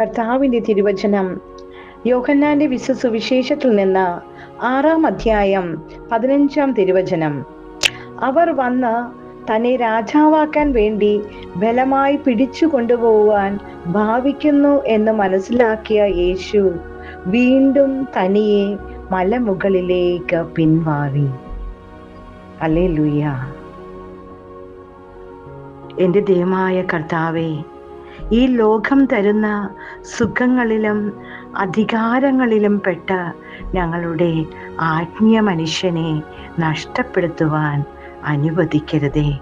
കർത്താവിന്റെ തിരുവചനം. യോഹന്നാന്റെ വിശ്വ സുവിശേഷത്തിൽ നിന്ന് ആറാം അധ്യായം പതിനഞ്ചാം തിരുവചനം. അവർ വന്ന് തന്നെ രാജാവാക്കാൻ വേണ്ടി ബലമായി പിടിച്ചു കൊണ്ടുപോകുവാൻ ഭാവിക്കുന്നു എന്ന് മനസ്സിലാക്കിയ യേശു വീണ്ടും തനിയെ മലമുകളിലേക്ക് പിൻവാറി അല്ലേ ലുയ്യ എന്റെ ദൈവമായ കർത്താവേ ഈ ലോകം തരുന്ന സുഖങ്ങളിലും അധികാരങ്ങളിലും പെട്ട ഞങ്ങളുടെ ആത്മീയ മനുഷ്യനെ നഷ്ടപ്പെടുത്തുവാൻ അനുവദിക്കരുതേ.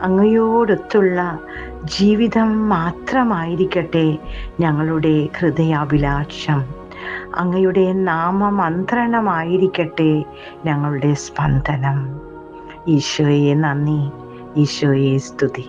അങ്ങയോടൊത്തുള്ള ജീവിതം മാത്രമായിരിക്കട്ടെ ഞങ്ങളുടെ ഹൃദയാഭിലാഷം. അങ്ങയുടെ നാമമന്ത്രണമായിരിക്കട്ടെ ഞങ്ങളുടെ സ്പന്ദനം. ഈശോയെ നന്ദി. ഈശോയെ സ്തുതി.